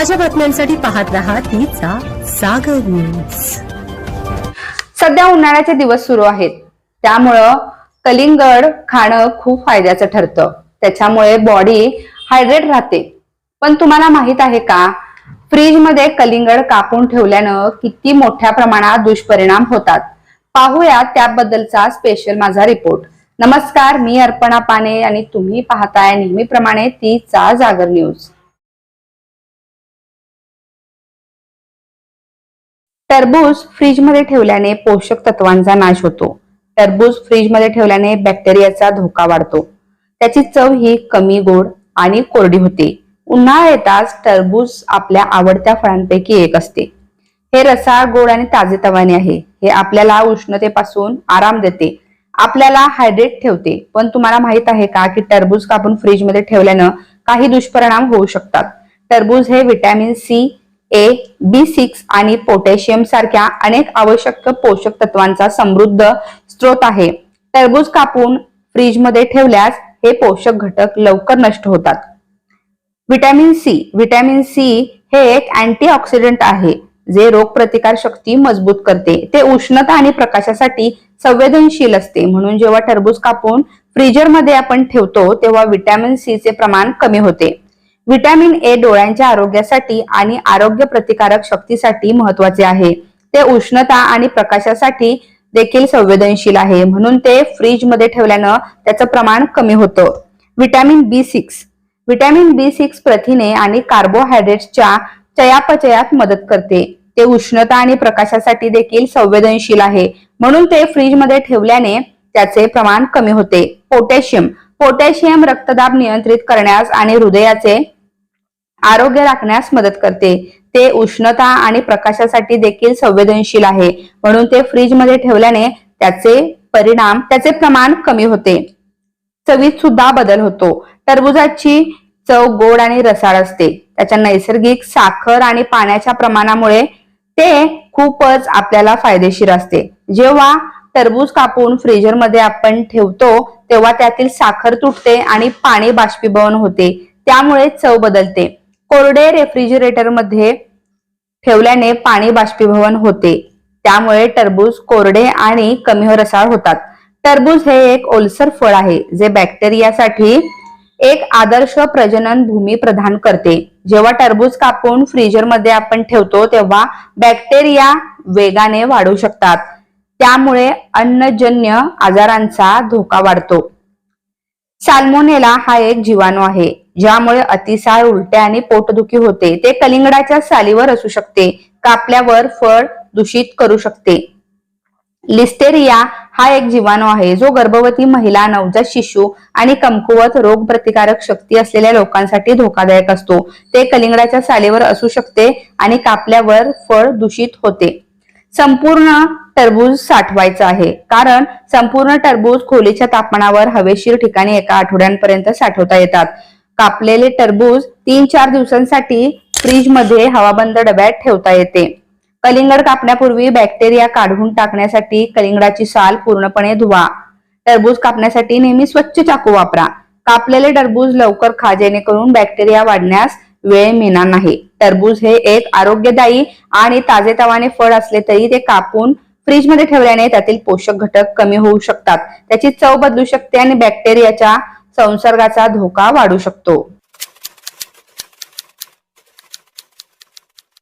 ताज्या बातम्यांसाठी पाहत राहा तिचा सागर न्यूज सध्या उन्हाळ्याचे दिवस सुरू आहेत. त्यामुळं कलिंगड खाणं खूप फायद्याचं ठरतं. त्याच्यामुळे बॉडी हायड्रेट राहते. पण तुम्हाला माहीत आहे का? फ्रीजमध्ये कलिंगड कापून ठेवल्यानं किती मोठ्या प्रमाणात दुष्परिणाम होतात. पाहूया त्याबद्दलचा स्पेशल माझा रिपोर्ट नमस्कार मी अर्पणा पाने आणि तुम्ही पाहताय नेहमीप्रमाणे तीचा जागर न्यूज टरबूज फ्रीजमध्ये ठेवल्याने पोषक तत्वांचा नाश होतो. टरबूज फ्रीजमध्ये ठेवल्याने बॅक्टेरियाचा धोका वाढतो. त्याची चव ही कमी गोड आणि कोरडी होते. उन्हाळा येताच टरबूज आपल्या आवडत्या फळांपैकी एक असते. हे रसाळ गोड आणि ताजेतवाने आहे. हे आपल्याला उष्णतेपासून आराम देते. आपल्याला हायड्रेट ठेवते. पण तुम्हाला माहीत आहे का की टरबूज कापून फ्रीजमध्ये ठेवल्यानं काही दुष्परिणाम होऊ शकतात? टरबूज हे vitamin C A B six आणि पोटॅशियम सारख्या अनेक आवश्यक पोषक तत्वांचा समृद्ध स्रोत आहे. टरबूज कापून फ्रीजमध्ये ठेवल्यास हे पोषक घटक लवकर नष्ट होतात. व्हिटॅमिन सी व्हिटॅमिन सी हे एक अँटीऑक्सिडंट आहे जे रोगप्रतिकार शक्ती मजबूत करते. ते उष्णता आणि प्रकाशासाठी संवेदनशील असते. म्हणून जेव्हा टरबूज कापून फ्रीजरमध्ये आपण ठेवतो तेव्हा व्हिटॅमिन सी चे प्रमाण कमी होते. व्हिटॅमिन ए डोळ्यांच्या आरोग्यासाठी आणि आरोग्य प्रतिकारक शक्तीसाठी महत्त्वाचे आहे. ते उष्णता आणि प्रकाशासाठी देखील संवेदनशील आहे. म्हणून ते फ्रीजमध्ये ठेवल्यानं त्याचं प्रमाण कमी होतं. Vitamin B six. Vitamin B six प्रथिने आणि कार्बोहायड्रेट्सच्या चयापचयात मदत करते. ते उष्णता आणि प्रकाशासाठी देखील संवेदनशील आहे. म्हणून ते फ्रीजमध्ये ठेवल्याने त्याचे प्रमाण कमी होते. पोटॅशियम. पोटॅशियम रक्तदाब नियंत्रित करण्यास आणि हृदयाचे आरोग्य राखण्यास मदत करते. ते उष्णता आणि प्रकाशासाठी देखील संवेदनशील आहे. म्हणून ते फ्रीजमध्ये ठेवल्याने त्याचे परिणाम त्याचे प्रमाण कमी होते. चवीत सुद्धा बदल होतो. टरबुजाची चव गोड आणि रसाळ असते. त्याच्या नैसर्गिक साखर आणि पाण्याच्या प्रमाणामुळे ते खूपच आपल्याला फायदेशीर असते. जेव्हा टरबूज कापून फ्रीजरमध्ये आपण ठेवतो तेव्हा त्यातील साखर तुटते आणि पाणी बाष्पीभवन होते. त्यामुळे चव बदलते. कोरडे रेफ्रिजरेटरमध्ये ठेवल्याने पाणी बाष्पीभवन होते. त्यामुळे टरबूज कोरडे आणि कमी रसाळ होतात. टरबूज हे एक ओलसर फळ आहे जे बॅक्टेरियासाठी एक आदर्श प्रजनन भूमी प्रदान करते. जेव्हा टरबूज कापून फ्रीजरमध्ये आपण ठेवतो तेव्हा बॅक्टेरिया वेगाने वाढू शकतात. त्यामुळे अन्नजन्य आजारांचा धोका वाढतो. साल्मोनेला हा एक जीवाणू आहे. ज्यामुळे अतिसार उलट्या आणि पोटदुखी होते. ते कलिंगडाच्या सालीवर असू शकते. कापल्यावर फळ दूषित करू शकते. लिस्टेरिया हा एक जीवाणू आहे. जो गर्भवती महिला नवजात शिशु आणि कमकुवत रोग प्रतिकारक शक्ती असलेल्या लोकांसाठी धोकादायक असतो. ते कलिंगडाच्या सालीवर असू शकते आणि कापल्यावर फळ दूषित होते. संपूर्ण टरबूज साठवायचं आहे. कारण संपूर्ण टरबूज खोलीच्या तापमानावर हवेशीर ठिकाणी एका आठवड्यांपर्यंत साठवता येतात. कापलेले टरबूज तीन चार दिवसांसाठी फ्रीजमध्ये हवाबंद डब्यात ठेवता येते. कलिंगड कापण्यापूर्वी बॅक्टेरिया काढून टाकण्यासाठी कलिंगडाची साल पूर्णपणे धुवा. टरबूज कापण्यासाठी नेहमी स्वच्छ चाकू वापरा. कापलेले टरबूज लवकर खा जेणेकरून बॅक्टेरिया वाढण्यास वेळ मिळणार नाही. टरबूज हे एक आरोग्यदायी आणि ताजेतवाने फळ असले तरी ते कापून फ्रीजमध्ये ठेवल्याने त्यातील पोषक घटक कमी होऊ शकतात. त्याची चव बदलू शकते आणि बॅक्टेरियाच्या संसर्गाचा धोका वाढू शकतो.